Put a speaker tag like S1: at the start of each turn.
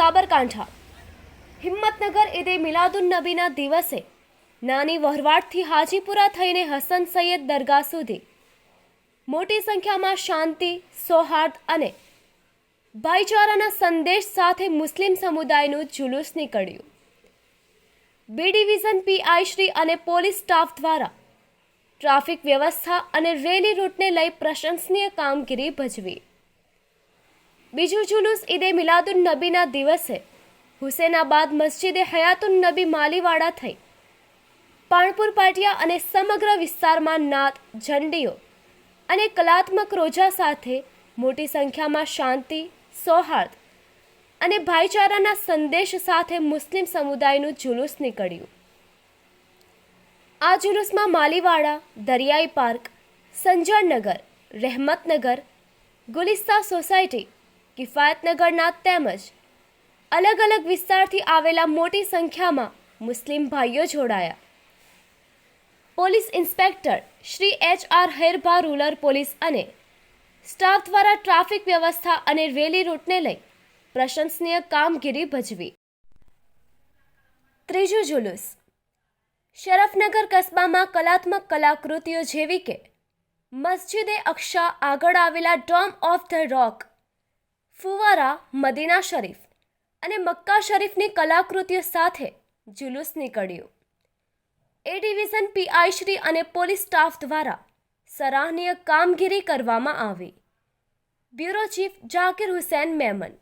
S1: સાબરકાંઠા. હિંમતનગર ઈદે મિલાદુન નબીના દિવસે નાની વહરવાટથી હાજીપુરા થઈને હસન સૈયદ દરગાહ સુધી. મોટી સંખ્યામાં શાંતિ, સૌહાર્દ અને ભાઈચારાના સંદેશ સાથે મુસ્લિમ સમુદાયનું જુલુસ નીકળ્યું. બી ડિવિઝન પીઆઈ શ્રી અને પોલીસ સ્ટાફ દ્વારા ટ્રાફિક વ્યવસ્થા અને રેલી રૂટને લઈ પ્રશંસનીય કામગીરી ભજવી. બીજું જુલુસ ઈદે મિલાદુન નબીના દિવસે. હુસેનાબાદ મસ્જિદે હયાતુન નબી માલીવાડા થઈ. પાણપુર પાટિયા અને સમગ્ર વિસ્તારમાં નાત, ઝંડીઓ અને કલાત્મક રોજા સાથે મોટી સંખ્યામાં શાંતિ, સૌહાર્દ અને ભાઈચારાના સંદેશ સાથે મુસ્લિમ સમુદાયનું જુલુસ નીકળ્યું. આ જુલુસમાં માલીવાડા, દરિયાઈ પાર્ક સંજળનગર રહેમતનગર ગુલિસ્તા સોસાયટી કિફાયતનગરના તેમજ અલગ અલગ વિસ્તારથી આવેલા મોટી સંખ્યામાં મુસ્લિમ ભાઈઓ જોડાયા. Police inspector Shri H R Herbha, rural police અને સ્ટાફ દ્વારા ટ્રાફિક વ્યવસ્થા અને રેલી રૂટને લઈ પ્રશંસનીય કામગીરી ભજવી. ત્રીજું જુલુસ. શરફનગર કસ્બામાં કલાત્મક કલાકૃતિઓ જેવી કે મસ્જિદે અક્ષા આગળ આવેલા ડોમ ઓફ ધ રોક ફુવારા, મદીના શરીફ અને મક્કા શરીફની કલાકૃતિઓ સાથે જુલુસ નીકળ્યું. એ ડિવિઝન પીઆઈ શ્રી અને પોલીસ સ્ટાફ દ્વારા સરાહનીય કામગીરી કરવામાં આવી. Bureau chief Zakir Hussain Memon